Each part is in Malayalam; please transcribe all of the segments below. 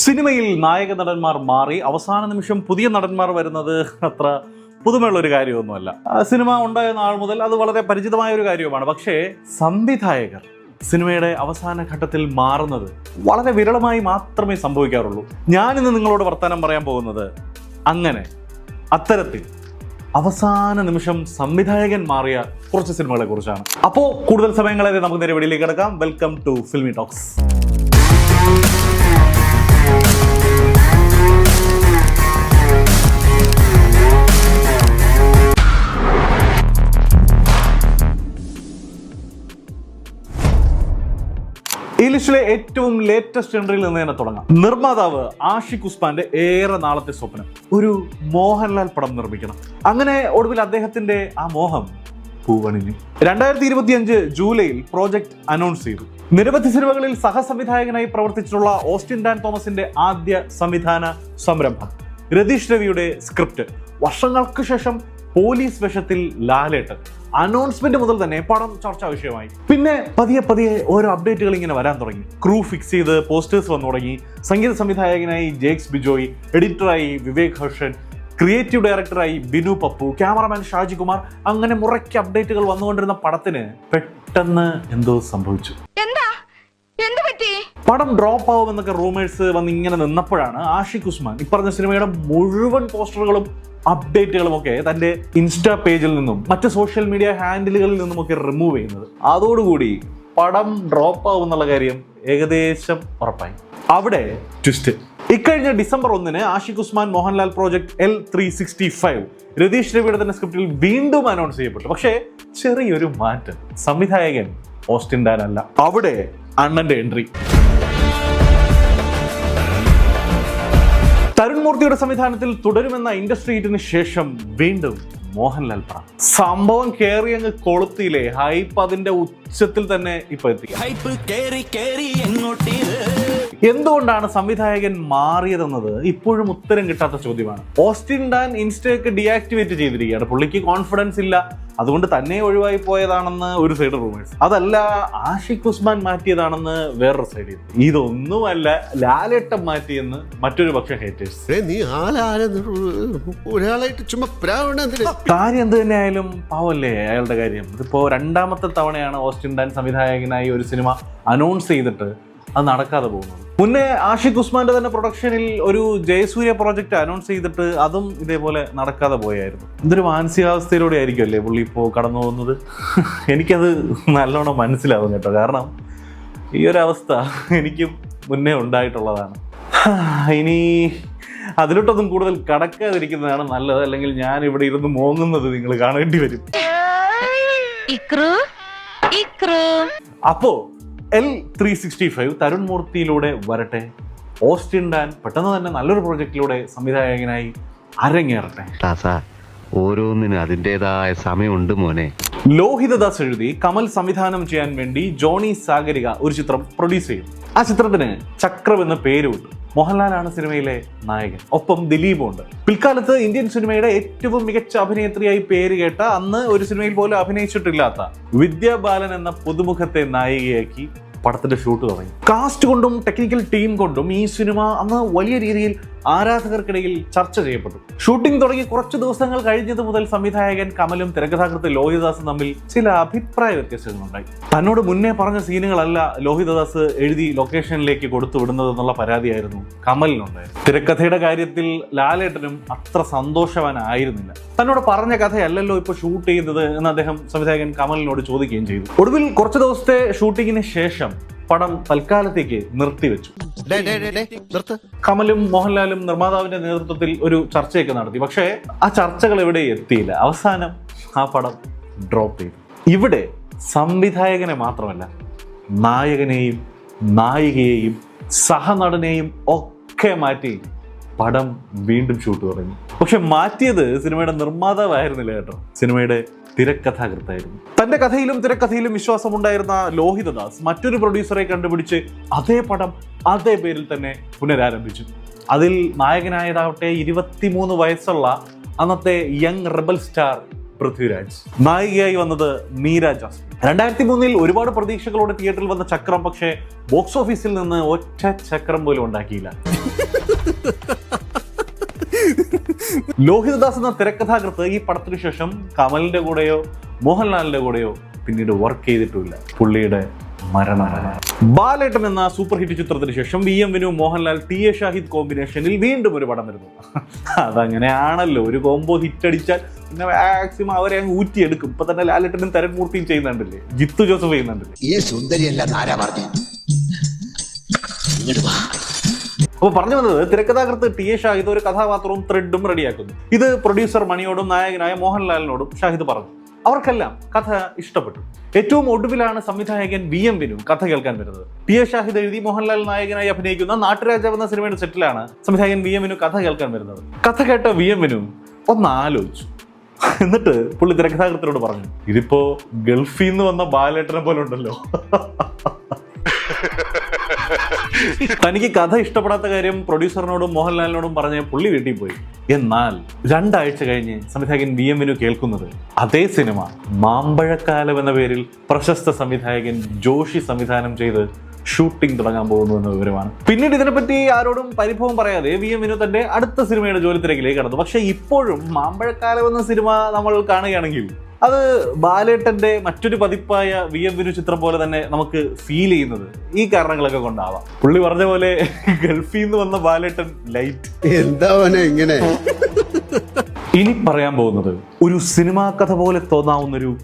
സിനിമയിൽ നായക നടന്മാർ മാറി അവസാന നിമിഷം പുതിയ നടന്മാർ വരുന്നത് അത്ര പുതുമയുള്ളൊരു കാര്യമൊന്നുമല്ല. സിനിമ ഉണ്ടായ നാൾ മുതൽ അത് വളരെ പരിചിതമായ ഒരു കാര്യവുമാണ്. പക്ഷേ സംവിധായകർ സിനിമയുടെ അവസാന ഘട്ടത്തിൽ മാറുന്നത് വളരെ വിരളമായി മാത്രമേ സംഭവിക്കാറുള്ളൂ. ഞാനിന്ന് നിങ്ങളോട് വർത്തമാനം പറയാൻ പോകുന്നത് അങ്ങനെ അത്തരത്തിൽ അവസാന നിമിഷം സംവിധായകൻ മാറിയ കുറച്ച് സിനിമകളെ കുറിച്ചാണ് അപ്പോൾ കൂടുതൽ സമയങ്ങളെ നമുക്ക് നേരെ വെളിയിലേക്ക് കിടക്കാം. വെൽക്കം ടു ഫിൽമി ടോക്സ് ലിസ്റ്റിലെ ഏറ്റവും ലേറ്റസ്റ്റ് എൻട്രിയിൽ നിന്ന് തന്നെ തുടങ്ങാം. നിർമ്മാതാവ് ആഷിഖ് ഉസ്മാന്റെ ഏറെ നാളത്തെ സ്വപ്നം. ഒരു മോഹൻലാൽ പടം നിർമ്മിക്കണം. അങ്ങനെ ഒടുവിൽ അദ്ദേഹത്തിന്റെ ആ മോഹം പൂവണിഞ്ഞു. രണ്ടായിരത്തി ഇരുപത്തിയഞ്ച് ജൂലൈയിൽ പ്രോജക്ട് അനൗൺസ് ചെയ്തു. നിരവധി സിനിമകളിൽ സഹസംവിധായകനായി പ്രവർത്തിച്ചിട്ടുള്ള ഓസ്റ്റിൻ ഡാൻ തോമസിന്റെ ആദ്യ സംവിധാന സംരംഭം. രതീഷ് രവിയുടെ സ്ക്രിപ്റ്റ്. വർഷങ്ങൾക്ക് ശേഷം പോലീസ് വേഷത്തിൽ ലാലേട്ട് അനൗൺസ്മെന്റ് മുതൽ തന്നെ പടം ചർച്ചാ വിഷയമായി. പിന്നെ പതിയെ പതിയെ ഓരോ അപ്ഡേറ്റുകൾ ഇങ്ങനെ വരാൻ തുടങ്ങി. ക്രൂ ഫിക്സ് ചെയ്ത് പോസ്റ്റേഴ്സ് വന്നു തുടങ്ങി. സംഗീത സംവിധായകനായി ജേക്സ് ബിജോയ് എഡിറ്ററായി വിവേക് ഹർഷൻ ക്രിയേറ്റീവ് ഡയറക്ടറായി ബിനു പപ്പു ക്യാമറമാൻ ഷാജി കുമാർ. അങ്ങനെ മുറയ്ക്ക് അപ്ഡേറ്റുകൾ വന്നുകൊണ്ടിരുന്ന പടത്തിന് പെട്ടെന്ന് എന്തോ സംഭവിച്ചു. പടം ഡ്രോപ്പ് ആവുമെന്നൊക്കെ റൂമേഴ്സ് വന്ന് ഇങ്ങനെ നിന്നപ്പോഴാണ് ആഷിഖ് ഉസ്മാൻ ഇപ്പറഞ്ഞ സിനിമയുടെ മുഴുവൻ പോസ്റ്ററുകളും അപ്ഡേറ്റുകളും ഒക്കെ തന്റെ ഇൻസ്റ്റാ പേജിൽ നിന്നും മറ്റ് സോഷ്യൽ മീഡിയ ഹാൻഡിലുകളിൽ നിന്നും ഒക്കെ റിമൂവ് ചെയ്യുന്നത്. അതോടുകൂടി പടം ഡ്രോപ്പ് ആവും എന്നുള്ള കാര്യം ഏകദേശം ഉറപ്പായി. അവിടെ ട്വിസ്റ്റ് ഇക്കഴിഞ്ഞ ഡിസംബർ ഒന്നിന് Ashiq Usman Mohanlal project L three sixty five Ratheesh രവിയുടെ തന്നെ സ്ക്രിപ്റ്റിൽ വീണ്ടും അനൗൺസ് ചെയ്യപ്പെട്ടു. പക്ഷേ ചെറിയൊരു മാറ്റം. സംവിധായകൻ ഓസ്റ്റിൻ ഡാൻ അല്ല അവിടെ അണ്ണന്റെ എൻട്രി തരുൺ മൂർത്തിയുടെ സംവിധാനത്തിൽ തുടരുമെന്ന ഇൻഡസ്ട്രി ഹിറ്റിന് ശേഷം വീണ്ടും മോഹൻലാൽ പറ. സംഭവം കേറി അങ്ങ് കൊളുത്തിയില്ലേ? ഹൈപ്പ് അതിന്റെ ഉച്ചത്തിൽ തന്നെ ഇപ്പൊ എത്തി. എന്തുകൊണ്ടാണ് സംവിധായകൻ മാറിയതെന്നത്? ഇപ്പോഴും ഉത്തരം കിട്ടാത്ത ചോദ്യമാണ്. ഓസ്റ്റിൻ ഡാൻ ഇൻസ്റ്റയൊക്കെ ഡീആക്ടിവേറ്റ് ചെയ്തിരിക്കുകയാണ്. പുള്ളിക്ക് കോൺഫിഡൻസ് ഇല്ല. അതുകൊണ്ട് തന്നെ ഒഴിവായി പോയതാണെന്ന് ഒരു സൈഡ് റൂമേഴ്സ് അതല്ല ആഷിഖ് ഉസ്മാൻ മാറ്റിയതാണെന്ന് വേറൊരു സൈഡ് ഇതൊന്നുമല്ല ലാലേട്ടം മാറ്റിയെന്ന് മറ്റൊരു പക്ഷം ഹേറ്റേഴ്സ് നീ ഒരാളായിട്ട് ചുമ്മാ കാര്യം എന്ത് തന്നെയായാലും പാവല്ലേ അയാളുടെ കാര്യം. ഇതിപ്പോ രണ്ടാമത്തെ തവണയാണ് ഓസ്റ്റിൻ ഡാൻ സംവിധായകനായി ഒരു സിനിമ അനൗൺസ് ചെയ്തിട്ട് അത് നടക്കാതെ പോകുന്നത്. മുന്നേ ആഷിഖ് ഉസ്മാന്റെ തന്നെ പ്രൊഡക്ഷനിൽ ഒരു ജയസൂര്യ പ്രോജക്റ്റ് അനൗൺസ് ചെയ്തിട്ട് അതും ഇതേപോലെ നടക്കാതെ പോയായിരുന്നു. ഇതൊരു മാനസികാവസ്ഥയിലൂടെ ആയിരിക്കും അല്ലേ പുള്ളി ഇപ്പോൾ കടന്നു പോകുന്നത്? എനിക്കത് നല്ലോണം മനസ്സിലാവും കേട്ടോ. കാരണം ഈ ഒരു അവസ്ഥ എനിക്കും മുന്നേ ഉണ്ടായിട്ടുള്ളതാണ്. ഇനി അതിലോട്ടൊന്നും കൂടുതൽ കടക്കാതിരിക്കുന്നതാണ് നല്ലത്. അല്ലെങ്കിൽ ഞാൻ ഇവിടെ ഇരുന്ന് മോങ്ങുന്നത് നിങ്ങൾ കാണേണ്ടി വരും. അപ്പോ L three sixty five Tharun മൂർത്തിയിലൂടെ വരട്ടെ. ഓസ്റ്റിൻ ഡാൻ പെട്ടെന്ന് തന്നെ നല്ലൊരു പ്രോജക്റ്റിലൂടെ സംവിധായകനായി അരങ്ങേറട്ടെ. ഓരോന്നിനും അതിന്റെതായ സമയമുണ്ട് മോനെ. ലോഹിതദാസ് എഴുതി കമൽ സംവിധാനം ചെയ്യാൻ വേണ്ടി ജോണി സാഗരിക ഒരു ചിത്രം പ്രൊഡ്യൂസ് ചെയ്യും ആ ചിത്രത്തിന് ചക്രം എന്ന പേര് വിട്ടു മോഹൻലാലാണ് സിനിമയിലെ നായകൻ. ഒപ്പം ദിലീപും ഉണ്ട് പിൽക്കാലത്ത് ഇന്ത്യൻ സിനിമയുടെ ഏറ്റവും മികച്ച അഭിനേത്രിയായി പേര് കേട്ട അന്ന് ഒരു സിനിമയിൽ പോലും അഭിനയിച്ചിട്ടില്ലാത്ത വിദ്യാ ബാലൻ എന്ന പുതുമുഖത്തെ നായികയാക്കി പടത്തിന്റെ ഷൂട്ട് തുടങ്ങി. കാസ്റ്റ് കൊണ്ടും ടെക്നിക്കൽ ടീം കൊണ്ടും ഈ സിനിമ അന്ന് വലിയ രീതിയിൽ ആരാധകർക്കിടയിൽ ചർച്ച ചെയ്യപ്പെട്ടു. ഷൂട്ടിംഗ് തുടങ്ങി കുറച്ച് ദിവസങ്ങൾ കഴിഞ്ഞത് മുതൽ സംവിധായകൻ കമലും തിരക്കഥാകൃത്ത് ലോഹിതദാസും തമ്മിൽ ചില അഭിപ്രായ വ്യത്യാസങ്ങളുണ്ടായി. തന്നോട് മുന്നേ പറഞ്ഞ സീനുകളല്ല ലോഹിതദാസ് എഴുതി ലൊക്കേഷനിലേക്ക് കൊടുത്തു വിടുന്നത് എന്നുള്ള പരാതിയായിരുന്നു കമലിനുണ്ടായിരുന്നു തിരക്കഥയുടെ കാര്യത്തിൽ ലാലേട്ടനും അത്ര സന്തോഷവാനായിരുന്നില്ല. തന്നോട് പറഞ്ഞ കഥയല്ലല്ലോ ഇപ്പൊ ഷൂട്ട് ചെയ്യുന്നത് എന്ന് അദ്ദേഹം സംവിധായകൻ കമലിനോട് ചോദിക്കുകയും ചെയ്തു. ഒടുവിൽ കുറച്ച് ദിവസത്തെ ഷൂട്ടിങ്ങിന് ശേഷം പടം തൽക്കാലത്തേക്ക് നിർത്തിവെച്ചു. കമലും മോഹൻലാലും നിർമ്മാതാവിന്റെ നേതൃത്വത്തിൽ ഒരു ചർച്ചയൊക്കെ നടത്തി. പക്ഷേ ആ ചർച്ചകൾ എവിടെ എത്തിയില്ല. അവസാനം ആ പടം ഡ്രോപ്പ് ചെയ്തു. ഇവിടെ സംവിധായകനെ മാത്രമല്ല നായകനെയും നായികയെയും സഹനടനെയും ഒക്കെ മാറ്റി പടം വീണ്ടും ഷൂട്ട് തുടങ്ങി. പക്ഷെ മാറ്റിയത് സിനിമയുടെ നിർമ്മാതാവായിരുന്നില്ല കേട്ടോ. സിനിമയുടെ തിരക്കഥാകൃത്തായിരുന്നു. തന്റെ കഥയിലും തിരക്കഥയിലും വിശ്വാസമുണ്ടായിരുന്ന ലോഹിതദാസ് മറ്റൊരു പ്രൊഡ്യൂസറെ കണ്ടുപിടിച്ച് അതേ പടം അതേ പേരിൽ തന്നെ പുനരാരംഭിച്ചു. അതിൽ നായകനായതാവട്ടെ ഇരുപത്തിമൂന്ന് വയസ്സുള്ള അന്നത്തെ യങ് റെബൽ സ്റ്റാർ പൃഥ്വിരാജ്. നായികയായി വന്നത് മീര ജാസ്മിൻ. രണ്ടായിരത്തി മൂന്നിൽ ഒരുപാട് പ്രതീക്ഷകളോടെ തിയേറ്ററിൽ വന്ന ചക്രം പക്ഷേ ബോക്സ് ഓഫീസിൽ നിന്ന് ഒറ്റ ചക്രം പോലും ഉണ്ടാക്കിയില്ല. ലോഹിതദാസ് എന്ന തിരക്കഥാകൃത്ത് ഈ പടത്തിനു ശേഷം കമലിന്റെ കൂടെയോ മോഹൻലാലിന്റെ കൂടെയോ പിന്നീട് വർക്ക് ചെയ്തിട്ടില്ല പുള്ളിയുടെ മരണമാണ് ബാലേട്ടൻ എന്ന സൂപ്പർ ഹിറ്റ് ചിത്രത്തിന് ശേഷം V M Vinu Mohanlal T A Shahid കോമ്പിനേഷനിൽ വീണ്ടും ഒരു പടം വരുന്നു. അതങ്ങനെയാണല്ലോ. ഒരു കോംബോ ഹിറ്റ് അടിച്ചാൽ പിന്നെ മാക്സിമം അവരെ അങ്ങ് ഊറ്റിയെടുക്കും. ഇപ്പൊ തന്നെ ലാലേട്ടനും തരൻമൂർത്തിയും ചെയ്യുന്നുണ്ടല്ലേ? ജിത്തു ജോസഫ് ചെയ്യുന്നുണ്ടല്ലേ? ഈ സുന്ദരിയല്ല ആരാ പറഞ്ഞു ഇങ്ങോട്ട് വാ അപ്പോൾ പറഞ്ഞു വന്നത് തിരക്കഥാകൃത്ത് ടി എ ഷാഹിദ് ഒരു കഥാപാത്രവും ത്രെഡും റെഡിയാക്കുന്നു ഇത് പ്രൊഡ്യൂസർ മണിയോടും നായകനായ മോഹൻലാലിനോടും ഷാഹിദ് പറഞ്ഞു. അവർക്കെല്ലാം കഥ ഇഷ്ടപ്പെട്ടു. ഏറ്റവും ഒടുവിലാണ് സംവിധായകൻ വി എം വിനു കഥ കേൾക്കാൻ വരുന്നത്. ടി എ ഷാഹിദ് എഴുതി മോഹൻലാൽ നായകനായി അഭിനയിക്കുന്ന നാട്ടുരാജാവ് എന്ന സിനിമയുടെ സെറ്റിലാണ് സംവിധായകൻ വി എം വിനു കഥ കേൾക്കാൻ വരുന്നത്. കഥ കേട്ട വി എം വിനു ഒന്ന് ആലോചിച്ചു. എന്നിട്ട് പുള്ളി തിരക്കഥാകൃത്തിനോട് പറഞ്ഞു ഇതിപ്പോ ഗൾഫിൽ നിന്ന് വന്ന ബാലേട്ടനെ പോലെ ഉണ്ടല്ലോ. തനിക്ക് കഥ ഇഷ്ടപ്പെടാത്ത കാര്യം പ്രൊഡ്യൂസറിനോടും മോഹൻലാലിനോടും പറഞ്ഞ് പുള്ളി വീട്ടിൽ പോയി. എന്നാൽ രണ്ടാഴ്ച കഴിഞ്ഞ് സംവിധായകൻ വി എമ്മിനു കേൾക്കുന്നത് അതേ സിനിമ മാമ്പഴക്കാലം എന്ന പേരിൽ പ്രശസ്ത സംവിധായകൻ ജോഷി സംവിധാനം ചെയ്ത് ഷൂട്ടിംഗ് തുടങ്ങാൻ പോകുന്നു എന്ന വിവരമാണ്. പിന്നീട് ഇതിനെപ്പറ്റി ആരോടും പരിഭവം പറയാതെ വി എം വിനു തന്റെ അടുത്ത സിനിമയുടെ ജോലി തിരക്കിലേക്ക് കടന്നു. പക്ഷെ ഇപ്പോഴും മാമ്പഴക്കാലം എന്ന സിനിമ നമ്മൾ കാണുകയാണെങ്കിൽ അത് ബാലേട്ടന്റെ മറ്റൊരു പതിപ്പായ വി എം വിനു ചിത്രം പോലെ തന്നെ നമുക്ക് ഫീൽ ചെയ്യുന്നത് ഈ കാരണങ്ങളൊക്കെ കൊണ്ടാവാം. പുള്ളി പറഞ്ഞ പോലെ ഗൾഫിൽ നിന്ന് വന്ന ബാലേട്ടൻ ലൈറ്റ് എന്താ ഇങ്ങനെ? ഇനി പറയാൻ പോകുന്നത് ഒരു സിനിമാ കഥ പോലെ തോന്നാവുന്ന ഒരു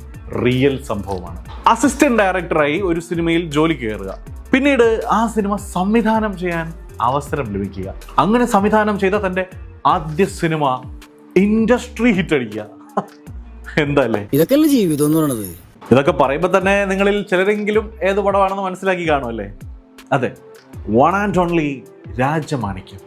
റിയൽ സംഭവമാണ് അസിസ്റ്റന്റ് ഡയറക്ടറായി ഒരു സിനിമയിൽ ജോലി കയറുക. പിന്നീട് ആ സിനിമ സംവിധാനം ചെയ്യാൻ അവസരം ലഭിക്കുക. അങ്ങനെ സംവിധാനം ചെയ്ത തന്റെ ആദ്യ സിനിമ ഇൻഡസ്ട്രി ഹിറ്റ് അടിക്കുക. എന്താല്ലേ? ഇതൊക്കെയല്ലേ ജീവിതം എന്ന് പറയണത്? ഇതൊക്കെ പറയുമ്പോൾ തന്നെ നിങ്ങളിൽ ചിലരെങ്കിലും ഏത് പടമാണെന്ന് മനസ്സിലാക്കി കാണുമല്ലേ അതെ. One and only Rajamanikyam.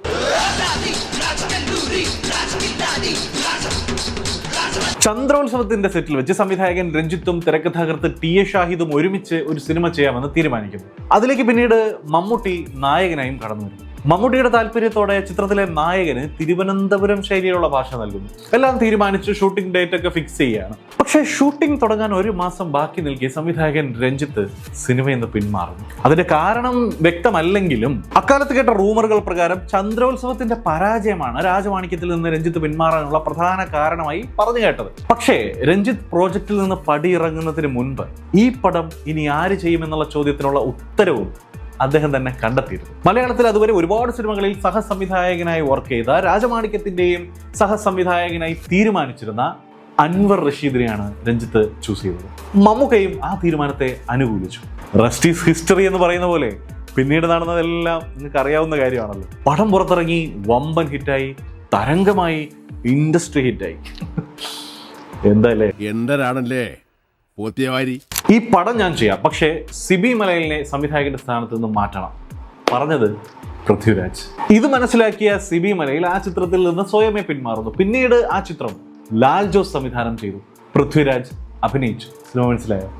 ചന്ദ്രോത്സവത്തിന്റെ സെറ്റിൽ വെച്ച് സംവിധായകൻ രഞ്ജിത്തും തിരക്കഥാകൃത്ത് ടി എ ഷാഹിദും ഒരുമിച്ച് ഒരു സിനിമ ചെയ്യാമെന്ന് തീരുമാനിക്കുന്നു. അതിലേക്ക് പിന്നീട് മമ്മൂട്ടി നായകനായും കടന്നു വരുന്നു. മമ്മൂട്ടിയുടെ താല്പര്യത്തോടെ ചിത്രത്തിലെ നായകന് തിരുവനന്തപുരം ശൈലിയിലുള്ള ഭാഷ നൽകുന്നു. എല്ലാം തീരുമാനിച്ച് ഷൂട്ടിംഗ് ഡേറ്റ് ഒക്കെ ഫിക്സ് ചെയ്യുകയാണ്. പക്ഷേ ഷൂട്ടിംഗ് തുടങ്ങാൻ ഒരു മാസം ബാക്കി നൽകിയ സംവിധായകൻ രഞ്ജിത്ത് സിനിമയിൽ നിന്ന് പിന്മാറുന്നു. അതിന്റെ കാരണം വ്യക്തമല്ലെങ്കിലും അക്കാലത്ത് കേട്ട റൂമറുകൾ പ്രകാരം ചന്ദ്രോത്സവത്തിന്റെ പരാജയമാണ് രാജമാണിക്യത്തിൽ നിന്ന് രഞ്ജിത്ത് പിന്മാറാനുള്ള പ്രധാന കാരണമായി പറഞ്ഞു കേട്ടത്. പക്ഷേ രഞ്ജിത്ത് പ്രോജക്റ്റിൽ നിന്ന് പടിയിറങ്ങുന്നതിന് മുൻപ് ഈ പടം ഇനി ആര് ചെയ്യുമെന്നുള്ള ചോദ്യത്തിനുള്ള ഉത്തരവും അദ്ദേഹം തന്നെ കണ്ടെത്തിയിരുന്നു. മലയാളത്തിൽ അതുവരെ ഒരുപാട് സിനിമകളിൽ സഹസംവിധായകനായി വർക്ക് ചെയ്ത രാജമാണിക്യത്തിന്റെയും സഹസംവിധായകനായി തീരുമാനിച്ചിരുന്ന അൻവർ റഷീദിനെയാണ് രഞ്ജിത്ത് ചൂസ് ചെയ്തത്. മമ്മൂക്കയും ആ തീരുമാനത്തെ അനുകൂലിച്ചു. റെസ്റ്റ് ഈസ് ഹിസ്റ്ററി എന്ന് പറയുന്ന പോലെ പിന്നീട് നടന്നതെല്ലാം നിങ്ങൾക്ക് അറിയാവുന്ന കാര്യമാണല്ലോ. പടം പുറത്തിറങ്ങി വമ്പൻ ഹിറ്റായി തരംഗമായി ഇൻഡസ്ട്രി ഹിറ്റായി എന്തല്ലേ എന്തരാണല്ലേ പോത്തിയവാരി ഈ പടം ഞാൻ ചെയ്യാം. പക്ഷേ സിബി മലയിലിനെ സംവിധായകന്റെ സ്ഥാനത്ത് നിന്ന് മാറ്റണം. പറഞ്ഞത് പൃഥ്വിരാജ്. ഇത് മനസ്സിലാക്കിയ സിബി മലയിൽ ആ ചിത്രത്തിൽ നിന്ന് സ്വയമേ പിന്മാറുന്നു. പിന്നീട് ആ ചിത്രം ലാൽ ജോസ് സംവിധാനം ചെയ്തു. പൃഥ്വിരാജ് അഭിനയിച്ചു. സിനിമ മനസ്സിലായോ?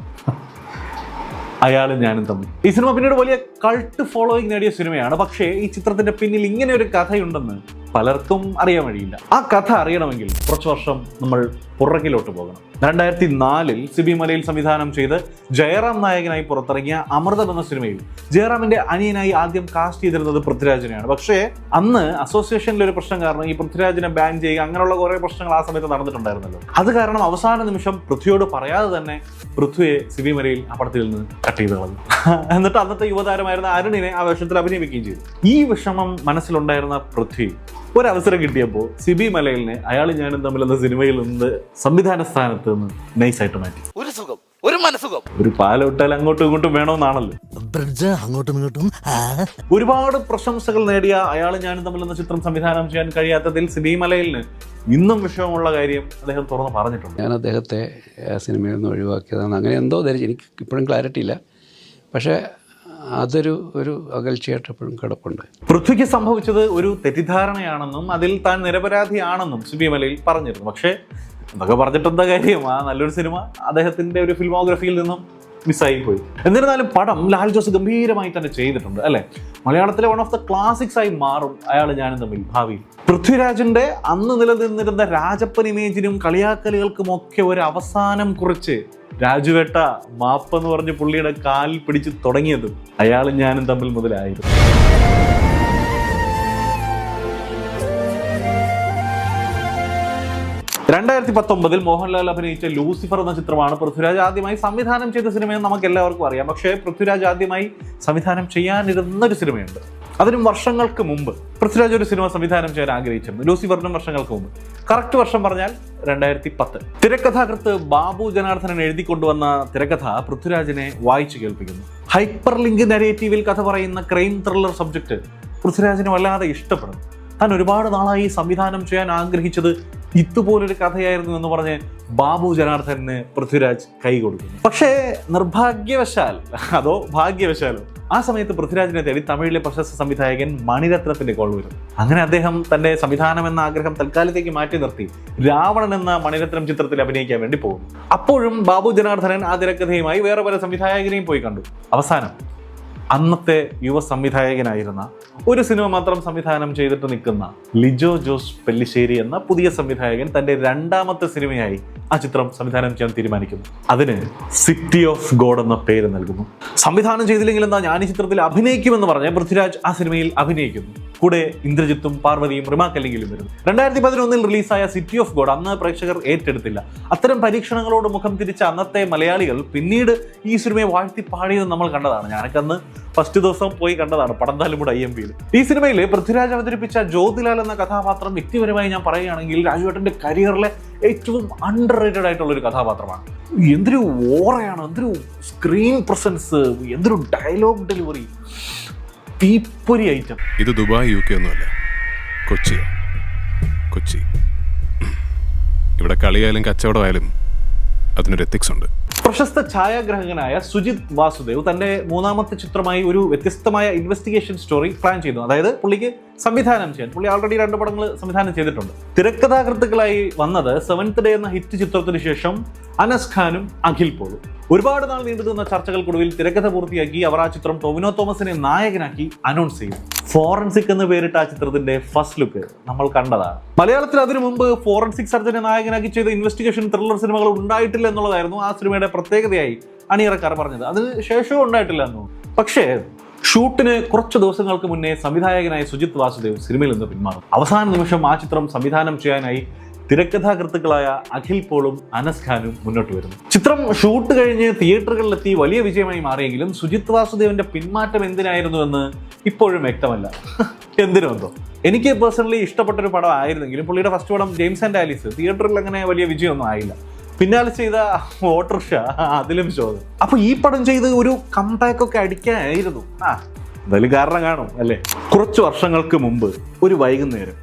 അയാളും ഞാനും തമ്മിൽ. ഈ സിനിമ പിന്നീട് വലിയ കൾട്ട് ഫോളോയിങ് നേടിയ സിനിമയാണ്. പക്ഷേ ഈ ചിത്രത്തിന്റെ പിന്നിൽ ഇങ്ങനെ ഒരു കഥയുണ്ടെന്ന് പലർക്കും അറിയാൻ വഴിയില്ല. ആ കഥ അറിയണമെങ്കിൽ കുറച്ച് വർഷം നമ്മൾ പുറകിലോട്ട് പോകണം. രണ്ടായിരത്തി നാലിൽ സിബി മലയിൽ സംവിധാനം ചെയ്ത് ജയറാം നായകനായി പുറത്തിറങ്ങിയ അമൃതം എന്ന സിനിമയിൽ ജയറാമിന്റെ അനിയനായി ആദ്യം കാസ്റ്റ് ചെയ്തിരുന്നത് പൃഥ്വിരാജിനെയാണ്. പക്ഷേ അന്ന് അസോസിയേഷനിലെ ഒരു പ്രശ്നം കാരണം ഈ പൃഥ്വിരാജിനെ ബാൻ ചെയ്യുക അങ്ങനെയുള്ള കുറെ പ്രശ്നങ്ങൾ ആ സമയത്ത് നടന്നിട്ടുണ്ടായിരുന്നല്ലോ. അത് കാരണം അവസാന നിമിഷം പൃഥ്വിയോട് പറയാതെ തന്നെ പൃഥ്വിയെ സിബി മലയിൽ ആ പടത്തിൽ നിന്ന് കട്ട് ചെയ്ത് കളഞ്ഞു. എന്നിട്ട് അന്നത്തെ യുവതാരമായിരുന്ന അരുണിനെ ആ വേഷത്തിൽ അഭിനയിപ്പിക്കുകയും ചെയ്തു. ഈ വിഷമം മനസ്സിലുണ്ടായിരുന്ന പൃഥ്വി ഒരവസരം കിട്ടിയപ്പോൾ സിബി മലയിലിനെ അയാൾ ഞാനും തമ്മിൽ എന്ന സിനിമയിൽ നിന്ന് സംവിധാന സ്ഥാനത്ത് നിന്ന് നൈസായിട്ട് മാറ്റി. ഒരു സുഖം ഒരു മനസ്സുഖം. ഒരു പാലോട്ടാൽ അങ്ങോട്ടും ഇങ്ങോട്ടും വേണമെന്നാണല്ലോ ബ്രിഡ്ജ് അങ്ങോട്ടും ഇങ്ങോട്ടും ഒരുപാട് പ്രശംസകൾ നേടിയ അയാൾ ഞാനും തമ്മിൽ എന്ന ചിത്രം സംവിധാനം ചെയ്യാൻ കഴിയാത്തതിൽ സിബി മലയിലിന് ഇന്നും വിഷമമുള്ള കാര്യം അദ്ദേഹം തുറന്ന് പറഞ്ഞിട്ടുണ്ട്. ഞാൻ അദ്ദേഹത്തെ സിനിമയിൽ നിന്ന് ഒഴിവാക്കിയതാണ്. അങ്ങനെ എന്തോ ധരിച്ചു എനിക്ക് ഇപ്പോഴും ക്ലാരിറ്റി ഇല്ല. പക്ഷേ അതൊരു ഒരു അകൽച്ചയായിട്ട് എപ്പോഴും കിടപ്പുണ്ട്. പൃഥ്വിക്ക് സംഭവിച്ചത് ഒരു തെറ്റിദ്ധാരണയാണെന്നും അതിൽ താൻ നിരപരാധിയാണെന്നും സിബി മലയിൽ പറഞ്ഞിരുന്നു. പക്ഷേ എന്തൊക്കെ പറഞ്ഞിട്ടെന്താ കാര്യം? ആ നല്ലൊരു സിനിമ അദ്ദേഹത്തിന്റെ ഒരു ഫിലിമോഗ്രഫിയിൽ നിന്നും മിസ്സായി പോയി. എന്നിരുന്നാലും പടം ലാൽ ജോസ് ഗംഭീരമായി തന്നെ ചെയ്തിട്ടുണ്ട് അല്ലെ? മലയാളത്തിലെ വൺ ഓഫ് ദ ക്ലാസിക്സ് ആയി മാറും അയാൾ ഞാനും തമ്മിൽ ഭാവിയിൽ പൃഥ്വിരാജിന്റെ അന്ന് നിലനിന്നിരുന്ന രാജപ്പൻ ഇമേജിനും കളിയാക്കലുകൾക്കും ഒക്കെ ഒരു അവസാനം കുറിച്ച് രാജുവേട്ട മാപ്പെന്ന് പറഞ്ഞ പുള്ളിയുടെ കാലിൽ പിടിച്ച് തുടങ്ങിയതും അയാളും ഞാനും തമ്മിൽ മുതലായിരുന്നു. രണ്ടായിരത്തി പത്തൊമ്പതിൽ മോഹൻലാൽ അഭിനയിച്ച ലൂസിഫർ എന്ന ചിത്രമാണ് പൃഥ്വിരാജ് ആദ്യമായി സംവിധാനം ചെയ്ത സിനിമയെന്ന് നമുക്ക് എല്ലാവർക്കും അറിയാം. പക്ഷേ പൃഥ്വിരാജ് ആദ്യമായി സംവിധാനം ചെയ്യാനിരുന്നൊരു സിനിമയുണ്ട്. അതിനും വർഷങ്ങൾക്ക് മുമ്പ് പൃഥ്വിരാജ് ഒരു സിനിമ സംവിധാനം ചെയ്യാൻ ആഗ്രഹിച്ചിരുന്നു. ലൂസിഫറിനും വർഷങ്ങൾക്ക് മുമ്പ്. കറക്റ്റ് വർഷം പറഞ്ഞാൽ രണ്ടായിരത്തി പത്ത് തിരക്കഥാകൃത്ത് ബാബു ജനാർദ്ദനൻ എഴുതി കൊണ്ടുവന്ന തിരക്കഥ പൃഥ്വിരാജിനെ വായിച്ചു കേൾപ്പിക്കുന്നു. ഹൈപ്പർ ലിങ്ക് നരേറ്റീവിൽ കഥ പറയുന്ന ക്രൈം ത്രില്ലർ സബ്ജക്റ്റ് പൃഥ്വിരാജിന് വല്ലാതെ ഇഷ്ടപ്പെടുന്നു. താൻ ഒരുപാട് നാളായി സംവിധാനം ചെയ്യാൻ ആഗ്രഹിച്ചത് ഇതുപോലൊരു കഥയായിരുന്നു എന്ന് പറഞ്ഞ് ബാബു ജനാർദ്ദന് പൃഥ്വിരാജ് കൈ കൊടുക്കുന്നു. പക്ഷേ നിർഭാഗ്യവശാൽ അതോ ഭാഗ്യവശാലോ ആ സമയത്ത് പൃഥ്വിരാജിനെ തേടി തമിഴിലെ പ്രശസ്ത സംവിധായകൻ മണിരത്നത്തിന്റെ കോൾ വരും അങ്ങനെ അദ്ദേഹം തന്റെ സംവിധാനം എന്ന ആഗ്രഹം തൽക്കാലത്തേക്ക് മാറ്റി നിർത്തി. രാവണൻ എന്ന മണിരത്നം ചിത്രത്തിൽ അഭിനയിക്കാൻ വേണ്ടി പോകും അപ്പോഴും ബാബു ജനാർദ്ദനൻ ആ തിരക്കഥയുമായി വേറെ പല സംവിധായകനെയും പോയി കണ്ടു. അവസാനം അന്നത്തെ യുവ സംവിധായകനായിരുന്ന ഒരു സിനിമ മാത്രം സംവിധാനം ചെയ്തിട്ട് നിൽക്കുന്ന ലിജോ ജോസ് പെല്ലിശ്ശേരി എന്ന പുതിയ സംവിധായകൻ തന്റെ രണ്ടാമത്തെ സിനിമയായി ആ ചിത്രം സംവിധാനം ചെയ്യാൻ തീരുമാനിക്കുന്നു. അതിന് സിറ്റി ഓഫ് ഗോഡ് എന്ന പേര് നൽകുന്നു. സംവിധാനം ചെയ്തില്ലെങ്കിൽ എന്താ ഞാൻ ഈ ചിത്രത്തിൽ അഭിനയിക്കുമെന്ന് പറഞ്ഞ് പൃഥ്വിരാജ് ആ സിനിമയിൽ അഭിനയിക്കുന്നു. കൂടെ ഇന്ദ്രജിത്തും പാർവതിയും റിമാക്കല്ലെങ്കിലും വരുന്നു. രണ്ടായിരത്തി പതിനൊന്നിൽ റിലീസായ സിറ്റി ഓഫ് ഗോഡ് അന്ന് പ്രേക്ഷകർ ഏറ്റെടുത്തില്ല. അത്തരം പരീക്ഷണങ്ങളോട് മുഖം തിരിച്ച അന്നത്തെ മലയാളികൾ പിന്നീട് ഈ സിനിമയെ വാഴ്ത്തി പാടിയത് നമ്മൾ കണ്ടതാണ്. ഞാനൊക്കെ അന്ന് ഫസ്റ്റ് ദിവസം പോയി കണ്ടതാണ് പടന്താലുമുട് ഐ എം പിയിൽ ഈ സിനിമയിൽ പൃഥ്വിരാജ് അവതരിപ്പിച്ച ജ്യോതിലാൽ എന്ന കഥാപാത്രം വ്യക്തിപരമായി ഞാൻ പറയുകയാണെങ്കിൽ രാജുവേട്ടന്റെ കരിയറിലെ ഏറ്റവും അണ്ടർ റേറ്റഡ് ആയിട്ടുള്ള ഒരു കഥാപാത്രമാണ്. എന്തൊരു ഓറയാണ് എന്തൊരു സ്ക്രീൻ പ്രസൻസ് എന്തൊരു ഡയലോഗ് ഡെലിവറി തീപ്പൊരി ഐറ്റം ഇത് ദുബായ് യു കെ ഒന്നുമല്ല. കൊച്ചി. കൊച്ചി. ഇവിടെ കളിയായാലും കച്ചവടമായാലും അതിനൊരു എത്തിക്സ് ഉണ്ട്. പ്രശസ്ത ഛായാഗ്രാഹകനായ സുജിത് വാസുദേവ് തന്റെ മൂന്നാമത്തെ ചിത്രമായി ഒരു വ്യത്യസ്തമായ ഇൻവെസ്റ്റിഗേഷൻ സ്റ്റോറി പ്ലാൻ ചെയ്തു. അതായത് പുള്ളിക്ക് സംവിധാനം ചെയ്യാൻ. പുള്ളി ഓൾറെഡി രണ്ട് പടങ്ങൾ സംവിധാനം ചെയ്തിട്ടുണ്ട്. തിരക്കഥാകൃത്തുക്കളായി വന്നത് സെവൻത്ത് ഡേ എന്ന ഹിറ്റ് ചിത്രത്തിന് ശേഷം അനസ് ഖാനും അഖിൽ പോളും. ഒരുപാട് നാൾ നീണ്ടുനിന്ന ചർച്ചകൾക്കൊടുവിൽ തിരക്കഥ പൂർത്തിയാക്കി അവർ ആ ചിത്രം ടൊവിനോ തോമസിനെ നായകനാക്കി അനൗൺസ് ചെയ്തു. ഫോറൻസിക് എന്ന് പേരിട്ട ആ ചിത്രത്തിന്റെ ഫസ്റ്റ് ലുക്ക് നമ്മൾ കണ്ടതാണ്. മലയാളത്തിൽ അതിനു മുമ്പ് ഫോറൻസിക് സർജനെ നായകനാക്കി ചെയ്ത ഇൻവെസ്റ്റിഗേഷൻ ത്രില്ലർ സിനിമകൾ ഉണ്ടായിട്ടില്ല എന്നുള്ളതായിരുന്നു ആ സിനിമയുടെ പ്രത്യേകതയായി അണിയറക്കാർ പറഞ്ഞത്. അതിന് ശേഷവും ഉണ്ടായിട്ടില്ല എന്നു പക്ഷേ ഷൂട്ടിന് കുറച്ച് ദിവസങ്ങൾക്ക് മുന്നേ സംവിധായകനായ സുജിത് വാസുദേവ് സിനിമയിൽ നിന്ന് പിന്മാറും. അവസാന നിമിഷം ആ ചിത്രം സംവിധാനം ചെയ്യാനായി തിരക്കഥാകൃത്തുക്കളായ അഖിൽ പോളും അനസ് ഖാനും മുന്നോട്ട് വരുന്നു. ചിത്രം ഷൂട്ട് കഴിഞ്ഞ് തിയേറ്ററുകളിലെത്തി വലിയ വിജയമായി മാറിയെങ്കിലും സുജിത് വാസുദേവന്റെ പിന്മാറ്റം എന്തിനായിരുന്നു എന്ന് ഇപ്പോഴും വ്യക്തമല്ല. എന്തിനെന്തോ എനിക്ക് പേഴ്സണലി ഇഷ്ടപ്പെട്ട ഒരു പടം ആയിരുന്നെങ്കിലും പുള്ളിയുടെ ഫസ്റ്റ് പടം ജെയിംസ് ആൻഡ് ആലീസ്. തിയേറ്ററിൽ അങ്ങനെ വലിയ വിജയമൊന്നും ആയില്ല. പിന്നാലെ ചെയ്ത ഓട്ടർഷ അതിലും ചോദ്യം അപ്പൊ ഈ പടം ചെയ്ത് ഒരു കംബാക്ക് ഒക്കെ അടിക്കാനായിരുന്നു. ആ എന്തായാലും കാരണം കാണും അല്ലേ? കുറച്ച് വർഷങ്ങൾക്ക് മുമ്പ് ഒരു വൈകുന്നേരം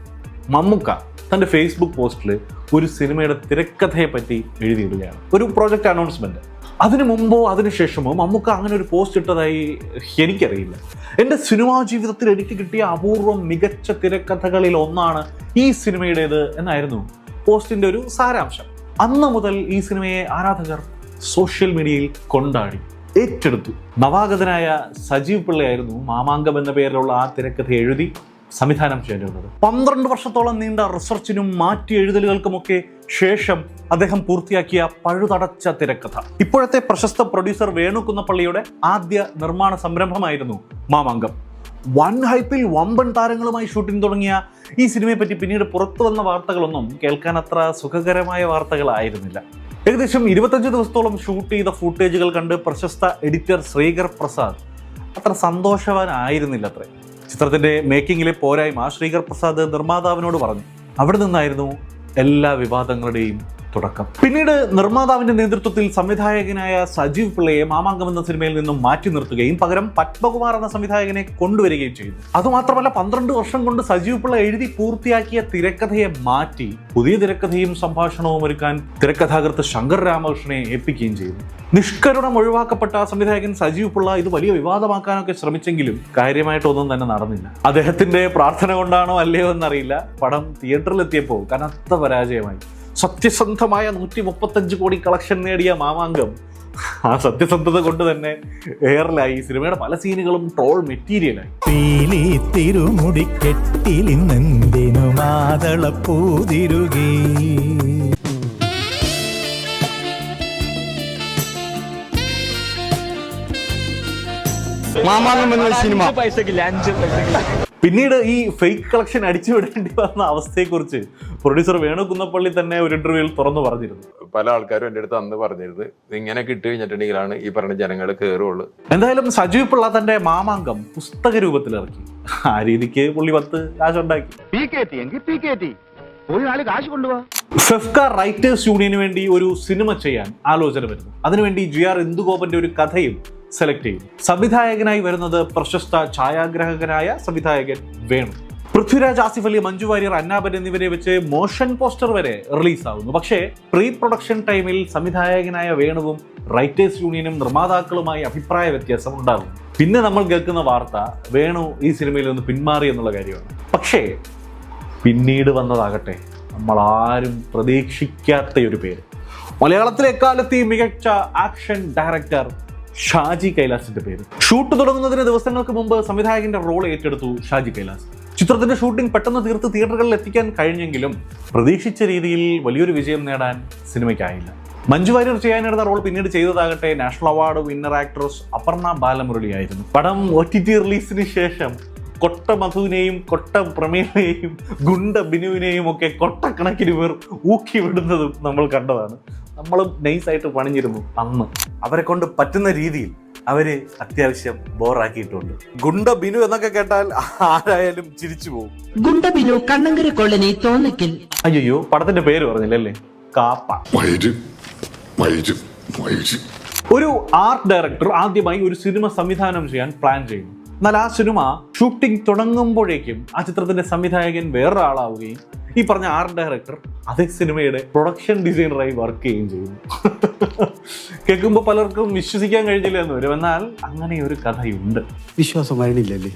മമ്മുക്ക തന്റെ ഫേസ്ബുക്ക് പോസ്റ്റിൽ ഒരു സിനിമയുടെ തിരക്കഥയെ പറ്റി എഴുതിയിടുകയാണ്. ഒരു പ്രോജക്റ്റ് അനൗൺസ്മെന്റ് അതിനു മുമ്പോ അതിനുശേഷമോ മമ്മുക്ക അങ്ങനെ ഒരു പോസ്റ്റ് ഇട്ടതായി എനിക്കറിയില്ല. എന്റെ സിനിമാ ജീവിതത്തിൽ എനിക്ക് കിട്ടിയ അപൂർവം മികച്ച തിരക്കഥകളിൽ ഒന്നാണ് ഈ സിനിമയുടേത് എന്നായിരുന്നു പോസ്റ്റിന്റെ ഒരു സാരാംശം. അന്ന് മുതൽ ഈ സിനിമയെ ആരാധകർ സോഷ്യൽ മീഡിയയിൽ കൊണ്ടാടി ഏറ്റെടുത്തു. നവാഗതനായ സജീവ് പിള്ളയായിരുന്നു മാമാങ്കം എന്ന പേരിലുള്ള ആ തിരക്കഥ എഴുതി സംവിധാനം ചെയ്തിരുന്നത്. പന്ത്രണ്ട് വർഷത്തോളം നീണ്ട റിസർച്ചിനും മാറ്റി എഴുതലുകൾക്കുമൊക്കെ ശേഷം അദ്ദേഹം പൂർത്തിയാക്കിയ പഴുതടച്ച തിരക്കഥ. ഇപ്പോഴത്തെ പ്രശസ്ത പ്രൊഡ്യൂസർ വേണു കുന്നപ്പള്ളിയുടെ ആദ്യ നിർമ്മാണ സംരംഭമായിരുന്നു മാമാങ്കം. വൻ ഹൈപ്പിൽ വമ്പൻ താരങ്ങളുമായി ഷൂട്ടിംഗ് തുടങ്ങിയ ഈ സിനിമയെ പറ്റി പിന്നീട് പുറത്തു വന്ന വാർത്തകളൊന്നും കേൾക്കാൻ അത്ര സുഖകരമായ വാർത്തകളായിരുന്നില്ല. ഏകദേശം ഇരുപത്തഞ്ച് ദിവസത്തോളം ഷൂട്ട് ചെയ്ത ഫുട്ടേജുകൾ കണ്ട് പ്രശസ്ത എഡിറ്റർ ശ്രീകർ പ്രസാദ് അത്ര സന്തോഷവാനായിരുന്നില്ല അത്രേ ചിത്രത്തിന്റെ മേക്കിങ്ങിലെ പോരായ്മ ശ്രീകർ പ്രസാദ് നിർമ്മാതാവിനോട് പറഞ്ഞു. അവിടെ നിന്നായിരുന്നു എല്ലാ വിവാദങ്ങളുടെയും തുടക്കം. പിന്നീട് നിർമ്മാതാവിന്റെ നേതൃത്വത്തിൽ സംവിധായകനായ സജീവ് പിള്ളയെ മാമാങ്കം എന്ന സിനിമയിൽ നിന്നും മാറ്റി നിർത്തുകയും പകരം പത്മകുമാർ എന്ന സംവിധായകനെ കൊണ്ടുവരികയും ചെയ്തു. അതുമാത്രമല്ല പന്ത്രണ്ട് വർഷം കൊണ്ട് സജീവ് പിള്ള എഴുതി പൂർത്തിയാക്കിയ തിരക്കഥയെ മാറ്റി പുതിയ തിരക്കഥയും സംഭാഷണവും ഒരുക്കാൻ തിരക്കഥാകൃത്ത് ശങ്കർ രാമകൃഷ്ണനെ ഏൽപ്പിക്കുകയും ചെയ്തു. നിഷ്കരുണം ഒഴിവാക്കപ്പെട്ട സംവിധായകൻ സജീവ് പിള്ള ഇത് വലിയ വിവാദമാക്കാനൊക്കെ ശ്രമിച്ചെങ്കിലും കാര്യമായിട്ടൊന്നും തന്നെ നടന്നില്ല. അദ്ദേഹത്തിന്റെ പ്രാർത്ഥന കൊണ്ടാണോ അല്ലയോ എന്നറിയില്ല. പടം തിയേറ്ററിലെത്തിയപ്പോൾ കനത്ത പരാജയമായി. സത്യസന്ധമായ നൂറ്റി മുപ്പത്തഞ്ച് കോടി കളക്ഷൻ നേടിയ മാമാങ്കം ആ സത്യസന്ധത കൊണ്ട് തന്നെ എയറിലായി. സിനിമയുടെ പല സീനുകളും ട്രോൾ മെറ്റീരിയലായി. പീലി മാതളപ്പൂതിരുകി മാമാങ്കം എന്ന സിനിമ. പിന്നീട് ഈ ഫേക്ക് കളക്ഷൻ അടിച്ചു വിടേണ്ടി വന്ന അവസ്ഥയെക്കുറിച്ച് പ്രൊഡ്യൂസർ വേണു കുന്നപ്പള്ളി തന്നെ ഒരു ഇന്റർവ്യൂവിൽ തുറന്നു പറഞ്ഞിരുന്നു. പല ആൾക്കാരും എന്റെ അടുത്ത് അന്ന് പറഞ്ഞിരുന്നത് ഇങ്ങനെ കിട്ടി കഴിഞ്ഞിട്ടുണ്ടെങ്കിലാണ് ഈ പറഞ്ഞ ജനങ്ങൾ കയറുള്ളൂ എന്തായാലും സജീവ് പിള്ള തന്റെ മാമാങ്കം പുസ്തക രൂപത്തിൽ ഇറക്കി. ആ രീതിക്ക് പുള്ളി പത്ത് കാശുണ്ടാക്കി ഫെഫ്ക റൈറ്റേഴ്സ് യൂണിയന് വേണ്ടി ഒരു സിനിമ ചെയ്യാൻ ആലോചന വരുന്നു. അതിനുവേണ്ടി ജി ആർ ഇന്ദുഗോപന്റെ ഒരു കഥയും സെലക്ട് ചെയ്യും സംവിധായകനായി വരുന്നത് പ്രശസ്ത ഛായാഗ്രാഹകനായ സംവിധായകൻ വേണു. പൃഥ്വിരാജ് ആസിഫ് അലി മഞ്ജു വാര്യർ അന്നാബൻ എന്നിവരെ വെച്ച് മോഷൻ പോസ്റ്റർ വരെ റിലീസ് ആവുന്നു പക്ഷേ പ്രീ പ്രൊഡക്ഷൻ ടൈമിൽ സംവിധായകനായ വേണുവും റൈറ്റേഴ്സ് യൂണിയനും നിർമ്മാതാക്കളുമായി അഭിപ്രായ വ്യത്യാസം ഉണ്ടാകും പിന്നെ നമ്മൾ കേൾക്കുന്ന വാർത്ത വേണു ഈ സിനിമയിൽ നിന്ന് പിന്മാറി എന്നുള്ള കാര്യമാണ്. പക്ഷേ പിന്നീട് വന്നതാകട്ടെ നമ്മൾ ആരും പ്രതീക്ഷിക്കാത്ത ഒരു പേര്. മലയാളത്തിലെ എക്കാലത്തെയും മികച്ച ആക്ഷൻ ഡയറക്ടർ ഷാജി കൈലാസിന്റെ പേര്. ഷൂട്ട് തുടങ്ങുന്നതിന് ദിവസങ്ങൾക്ക് മുമ്പ് സംവിധായകന്റെ റോൾ ഏറ്റെടുത്തു ഷാജി കൈലാസ്. ചിത്രത്തിന്റെ ഷൂട്ടിംഗ് പെട്ടെന്ന് തീർത്ത് തിയേറ്ററുകളിൽ എത്തിക്കാൻ കഴിഞ്ഞെങ്കിലും പ്രതീക്ഷിച്ച രീതിയിൽ വലിയൊരു വിജയം നേടാൻ സിനിമയ്ക്കായില്ല. മഞ്ജു വാര്യർ ചെയ്യാനെടുത്ത റോൾ പിന്നീട് ചെയ്തതാകട്ടെ national award winner actress Aparna Balamurali ആയിരുന്നു പടം ഒ ടി ടി റിലീസിന് ശേഷം കൊട്ട മധുവിനെയും കൊട്ട പ്രമേയനെയും ഗുണ്ട ബിനുവിനെയും ഒക്കെ കൊട്ടക്കണക്കിന് പേർ ഊക്കി വിടുന്നതും നമ്മൾ കണ്ടതാണ്. നമ്മളും നൈസായിട്ട് പണിഞ്ഞിരുന്നു അന്ന്. അവരെ കൊണ്ട് പറ്റുന്ന രീതിയിൽ അവർ അത്യാവശ്യം ബോറാക്കിയിട്ടുണ്ട്. ഗുണ്ട ബിനു എന്നൊക്കെ കേട്ടാൽ ആരായാലും ചിരിച്ചു പോകും. ഗുണ്ട ബിനു കണ്ണങ്കര കോളനി തോന്നയ്ക്കൽ അയ്യോ പടത്തിന്റെ പേര് പറഞ്ഞില്ലല്ലേ? കാപ്പ. ഒരു ആർട്ട് ഡയറക്ടർ ആദ്യമായി ഒരു സിനിമ സംവിധാനം ചെയ്യാൻ പ്ലാൻ ചെയ്യുന്നു. എന്നാൽ ആ സിനിമ ഷൂട്ടിംഗ് തുടങ്ങുമ്പോഴേക്കും ആ ചിത്രത്തിന്റെ സംവിധായകൻ വേറൊരാളാവുകയും ഈ പറഞ്ഞ ആർട്ട് ഡയറക്ടർ അതേ സിനിമയുടെ പ്രൊഡക്ഷൻ ഡിസൈനറായി വർക്ക് ചെയ്യുകയും ചെയ്യുന്നു കേൾക്കുമ്പോൾ പലർക്കും വിശ്വസിക്കാൻ കഴിഞ്ഞില്ല എന്ന് വരും. എന്നാൽ അങ്ങനെ ഒരു കഥയുണ്ട്. വിശ്വാസം വരണില്ലല്ലേ?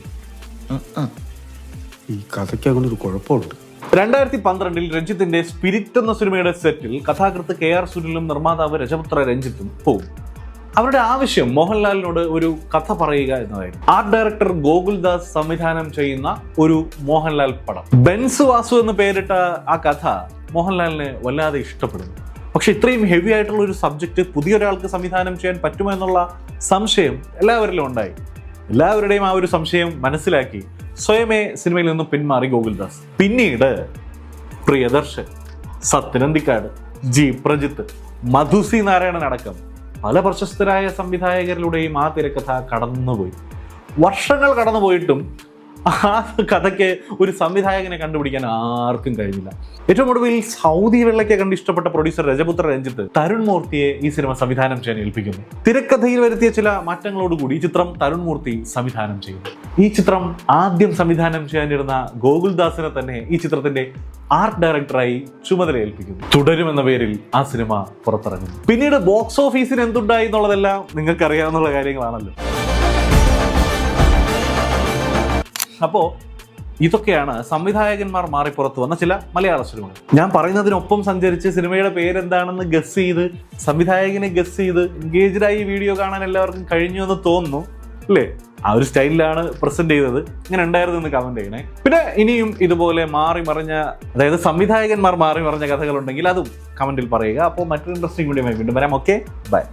ഈ കഥയ്ക്ക് അങ്ങനെ ഒരു കുഴപ്പമുണ്ട്. രണ്ടായിരത്തി പന്ത്രണ്ടിൽ രഞ്ജിത്തിന്റെ സ്പിരിറ്റ് എന്ന സിനിമയുടെ സെറ്റിൽ കഥാകൃത്ത് കെ ആർ സുനിലും നിർമ്മാതാവ് രജപുത്ര രഞ്ജിത്തും പോകും അവരുടെ ആവശ്യം മോഹൻലാലിനോട് ഒരു കഥ പറയുക എന്നതായിരുന്നു. ആർട്ട് ഡയറക്ടർ ഗോകുൽദാസ് സംവിധാനം ചെയ്യുന്ന ഒരു മോഹൻലാൽ പടം. ബെൻസ് വാസു എന്ന് പേരിട്ട ആ കഥ മോഹൻലാലിന് വല്ലാതെ ഇഷ്ടപ്പെടുന്നു. പക്ഷെ ഇത്രയും ഹെവി ആയിട്ടുള്ള ഒരു സബ്ജക്റ്റ് പുതിയൊരാൾക്ക് സംവിധാനം ചെയ്യാൻ പറ്റുമോ എന്നുള്ള സംശയം എല്ലാവരിലും ഉണ്ടായി. എല്ലാവരുടെയും ആ ഒരു സംശയം മനസ്സിലാക്കി സ്വയമേ സിനിമയിൽ നിന്നും പിന്മാറി ഗോകുൽദാസ്. പിന്നീട് പ്രിയദർശൻ സത്യനന്ദിക്കാട് ജി പ്രജിത്ത് മധുസി നാരായണൻ അടക്കം പല പ്രശസ്തരായ സംവിധായകരിലൂടെയും ആ തിരക്കഥ കടന്നുപോയി. വർഷങ്ങൾ കടന്നുപോയിട്ടും ആ കഥയ്ക്ക് ഒരു സംവിധായകനെ കണ്ടുപിടിക്കാൻ ആർക്കും കഴിഞ്ഞില്ല. ഏറ്റവും ഒടുവിൽ സൗദി വെള്ളയ്ക്ക് കണ്ട് ഇഷ്ടപ്പെട്ട പ്രൊഡ്യൂസർ രജപുത്ര രഞ്ജിത്ത് തരുൺ മൂർത്തിയെ ഈ സിനിമ സംവിധാനം ചെയ്യാൻ ഏൽപ്പിക്കുന്നു. തിരക്കഥയിൽ വരുത്തിയ ചില മാറ്റങ്ങളോടുകൂടി ഈ ചിത്രം തരുൺ മൂർത്തി സംവിധാനം ചെയ്യുന്നു. ഈ ചിത്രം ആദ്യം സംവിധാനം ചെയ്യാനിരുന്ന ഗോകുൽദാസിനെ തന്നെ ഈ ചിത്രത്തിന്റെ ആർട്ട് ഡയറക്ടറായി ചുമതല ഏൽപ്പിക്കുന്നു. തുടരുമെന്ന പേരിൽ ആ സിനിമ പുറത്തിറങ്ങുന്നു. പിന്നീട് ബോക്സ് ഓഫീസിന് എന്തുണ്ടായി എന്നുള്ളതെല്ലാം നിങ്ങൾക്കറിയാവുന്ന കാര്യങ്ങളാണല്ലോ. അപ്പോൾ ഇതൊക്കെയാണ് സംവിധായകന്മാർ മാറി പുറത്തു വന്ന ചില മലയാള സിനിമകൾ. ഞാൻ പറയുന്നതിനൊപ്പം സഞ്ചരിച്ച് സിനിമയുടെ പേരെന്താണെന്ന് ഗസ് ചെയ്ത് സംവിധായകനെ ഗസ് ചെയ്ത് എൻഗേജ്ഡായി വീഡിയോ കാണാൻ എല്ലാവർക്കും കഴിഞ്ഞു എന്ന് തോന്നുന്നു അല്ലേ? ആ ഒരു സ്റ്റൈലിലാണ് പ്രസന്റ് ചെയ്തത്. ഇങ്ങനെ ഉണ്ടായിരുന്നു എന്ന് കമന്റ് ചെയ്യണേ. പിന്നെ ഇനിയും ഇതുപോലെ മാറി മറിഞ്ഞ അതായത് സംവിധായകന്മാർ മാറി മറിഞ്ഞ കഥകളുണ്ടെങ്കിൽ അതും കമന്റിൽ പറയുക. അപ്പോൾ മറ്റൊരു ഇൻട്രസ്റ്റിംഗ് വീഡിയോ വീണ്ടും വരാം. Okay bye